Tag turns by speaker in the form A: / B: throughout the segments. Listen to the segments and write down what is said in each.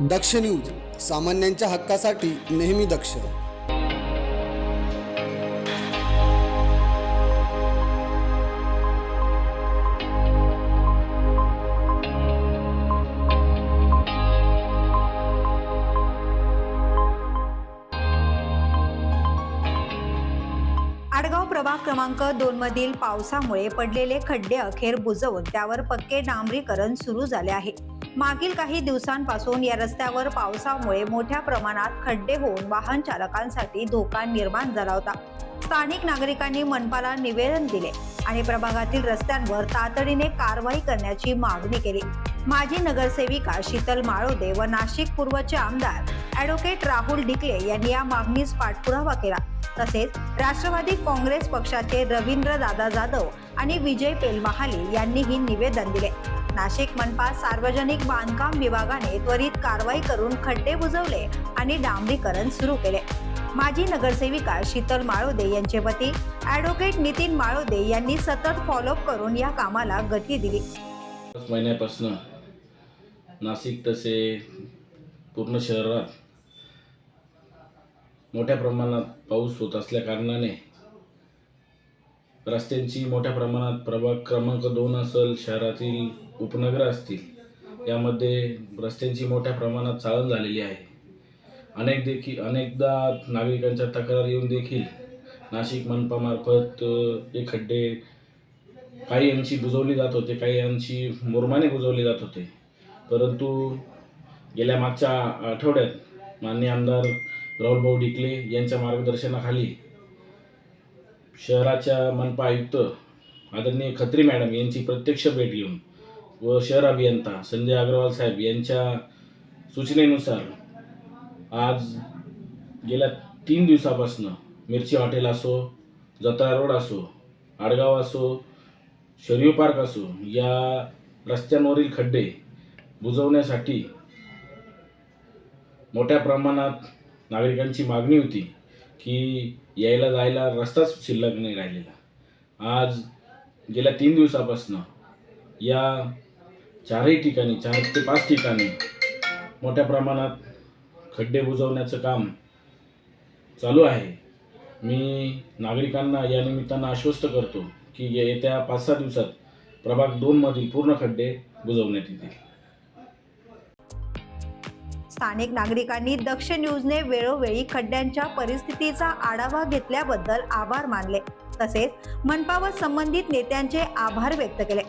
A: दक्ष news सामान्यांच्या हक्कासाठी नेहमी दक्ष.
B: आडगाव प्रभाग क्रमांक दोन मधील पावसामुळे पडलेले खड्डे अखेर बुजवून त्यावर पक्के डांबरीकरण सुरू झाले आहे. मागील काही दिवसांपासून या रस्त्यावर पावसामुळे मोठ्या प्रमाणात खड्डे होऊन वाहन चालकांसाठी धोका निर्माण झाला होता. स्थानिक नागरिकांनी मनपाला निवेदन दिले आणि प्रभागातील रस्त्यांवर तातडीने कारवाई करण्याची मागणी केली. माजी नगरसेविका शीतल माळोदे व नाशिक पूर्वचे आमदार ॲडव्होकेट राहुल डिकले यांनी या मागणीस पाठपुरावा केला. तसेच राष्ट्रवादी काँग्रेस पक्षाचे रवींद्र दादा जाधव आणि विजय पेलमहाली यांनीही निवेदन दिले. नाशिक मनपा सार्वजनिक बांधकाम विभागाने त्वरित कारवाई करून खड्डे बुजवले आणि डांबरीकरण सुरू केले. माजी नगरसेविका शीतल माळोदे यांचे पती ॲडव्होकेट नितीन माळोदे यांनी सतत फॉलोअप करून या कामाला गती दिली.
C: महिन्यापासून नाशिक तसे पूर्ण शहरात मोठ्या प्रमाणात पाऊस होत असल्या कारणाने रस्त्यांची मोठ्या प्रमाणात प्रभाग क्रमांक दोन असेल शहरातील उपनगरं असतील यामध्ये रस्त्यांची मोठ्या प्रमाणात चाळण झालेली आहे. अनेक देखील अनेकदा नागरिकांच्या तक्रार येऊन देखील नाशिक मनपामार्फत हे खड्डे काही अंशी बुजवली जात होते काही अंशी मुरमाने बुजवले जात होते. परंतु गेल्या मागच्या आठवड्यात माननीय आमदार राहुलभाऊ डिकले यांच्या मार्गदर्शनाखाली शहराच्या मनपा आयुक्त आदरणीय खत्री मॅडम यांची प्रत्यक्ष भेट घेऊन व शहर अभियंता संजय अग्रवाल साहेब यांच्या सूचनेनुसार आज गेल्या तीन दिवसापासून मिरची हॉटेल असो जत्रा रोड असो आडगाव असो शरीव पार्क असो या रस्त्यांवरील खड्डे बुजवण्यासाठी मोठ्या प्रमाणात नागरिकांची मागणी होती. की यायला जायला रस्ताच शिल्लक नाही राहिलेला. आज गेल्या तीन दिवसापासनं या चारही ठिकाणी चार ते पाच ठिकाणी मोठ्या प्रमाणात खड्डे बुजवण्याचं काम चालू आहे. मी नागरिकांना या निमित्तानं आश्वस्त करतो की येत्या पाच सहा दिवसात प्रभाग दोनमधील पूर्ण खड्डे बुजवण्यात येतील.
B: स्थानिक नागरिकांनी दक्ष न्यूजने वेळोवेळी खड्ड्यांच्या परिस्थितीचा आढावा घेतल्याबद्दल आभार मानले. तसेच मनपा व संबंधित नेत्यांचे आभार व्यक्त केले.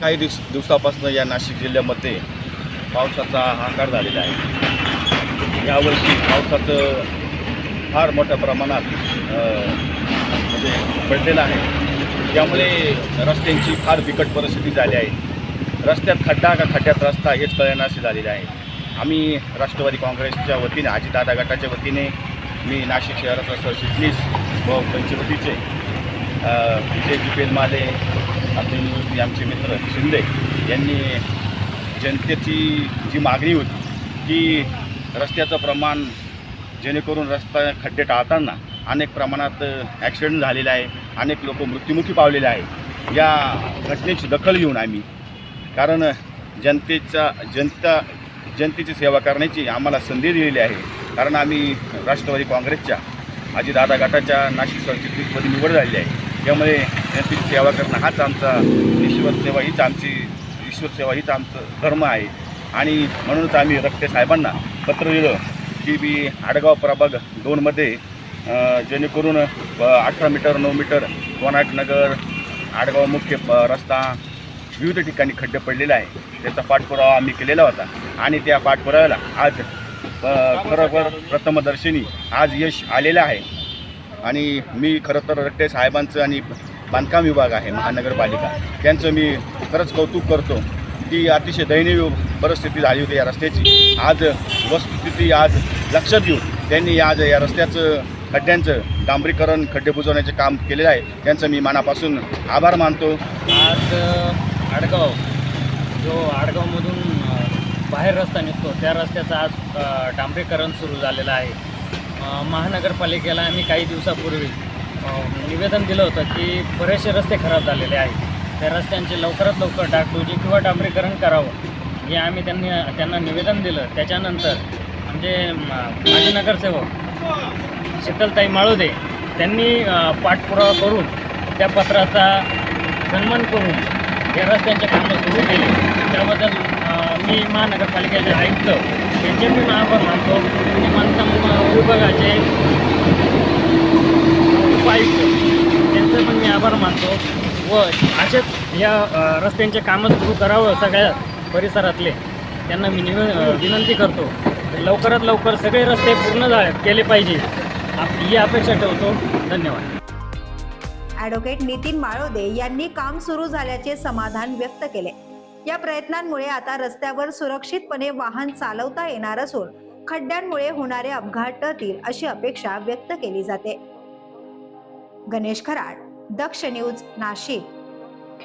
D: काही दिवस दिवसापासून या नाशिक जिल्ह्यामध्ये पावसाचा हाकार झालेला आहे. यावर्षी पावसाचं फार मोठ्या प्रमाणात म्हणजे पडलेलं आहे. त्यामुळे रस्त्यांची फार बिकट परिस्थिती झाली आहे. रस्त्यात खड्डा का खड्ड्यात रस्ता हेच कळण्याशी झालेलं आहे. आम्ही राष्ट्रवादी काँग्रेसच्या वतीने अजितदादा गटाच्या वतीने मी नाशिक शहराचा सरचिटणीस व पंचवटीचे विजय विजयजी पेलमाले आपले आमचे मित्र शिंदे यांनी जनतेची जी मागणी होती की रस्त्याचं प्रमाण जेणेकरून रस्ता खड्डे टाळताना अनेक प्रमाणात ॲक्सिडेंट झालेला आहे अनेक लोक मृत्युमुखी पावलेले आहे या घटनेची दखल घेऊन आम्ही कारण जनतेचा जनता जनतेची सेवा करण्याची आम्हाला संधी दिलेली आहे. कारण आम्ही राष्ट्रवादी काँग्रेसच्या अजितदादा गटाच्या नाशिक सरचिटणीसमध्ये निवड झालेली आहे. त्यामुळे जनतेची सेवा करणं हाच आमचा ईश्वर सेवा हीच आमची ईश्वर सेवा हीच आमचं धर्म आहे. आणि म्हणूनच आम्ही रक्ते साहेबांना पत्र दिलं की मी आडगाव प्रभाग दोनमध्ये जेणेकरून अठरा मीटर नऊ मीटर कोणाट नगर आडगाव मुख्य प- रस्ता विविध ठिकाणी खड्डे पडलेले आहे. त्याचा पाठपुरावा आम्ही केलेला होता. आणि त्या पाठपुराव्याला आज खरोखर प्रथमदर्शनी आज यश आलेलं आहे. आणि मी खरं तर रट्टे साहेबांचं आणि बांधकाम विभाग आहे महानगरपालिका. त्यांचं मी खरंच कौतुक करतो ती अतिशय दयनीय परिस्थिती झाली होती या रस्त्याची. आज वस्तुस्थिती आज लक्षात घेऊन त्यांनी आज या रस्त्याचं खड्ड्यांचं डांबरीकरण खड्डे बुजवण्याचे काम केलेलं आहे. त्यांचं मी मनापासून आभार मानतो.
E: आज आडगाव जो आडगावमधून बाहेर रस्ता निघतो त्या रस्त्याचं आज डांबरीकरण सुरू झालेलं आहे. महानगरपालिकेला आम्ही काही दिवसापूर्वी निवेदन दिलं होतं की बरेचसे रस्ते खराब झालेले आहेत. त्या रस्त्यांचे लवकरात लवकर डागडुजी किंवा डांबरीकरण करावं हे आम्ही त्यांनी त्यांना निवेदन दिलं. त्याच्यानंतर म्हणजे माजी नगरसेवक शीतलताई माळोदे त्यांनी पाठपुरावा करून त्या पत्राचा सन्मान करून हे रस्त्यांचे कामं सुरू केले त्याबद्दल मी महानगरपालिकेचे आयुक्त त्यांचे मी आभार मानतो. आणि बांधकाम विभागाचे उपायुक्त त्यांचं पण मी आभार मानतो. व असेच या रस्त्यांचे कामं सुरू करावं सगळ्या परिसरातले त्यांना मी निव विनंती करतो. लवकरात लवकर सगळे रस्ते पूर्ण झाले केले पाहिजे. आप ही अपेक्षा ठेवतो. धन्यवाद.
B: ॲडव्होकेट नितीन माळोदे यांनी काम सुरू झाल्याचे समाधान व्यक्त केले. या प्रयत्नांमुळे आता रस्त्यावर सुरक्षितपणे वाहन चालवता येणार असून खड्ड्यांमुळे होणारे अपघात टळतील अशी अपेक्षा व्यक्त केली जाते. गणेश खराड दक्ष न्यूज नाशिक.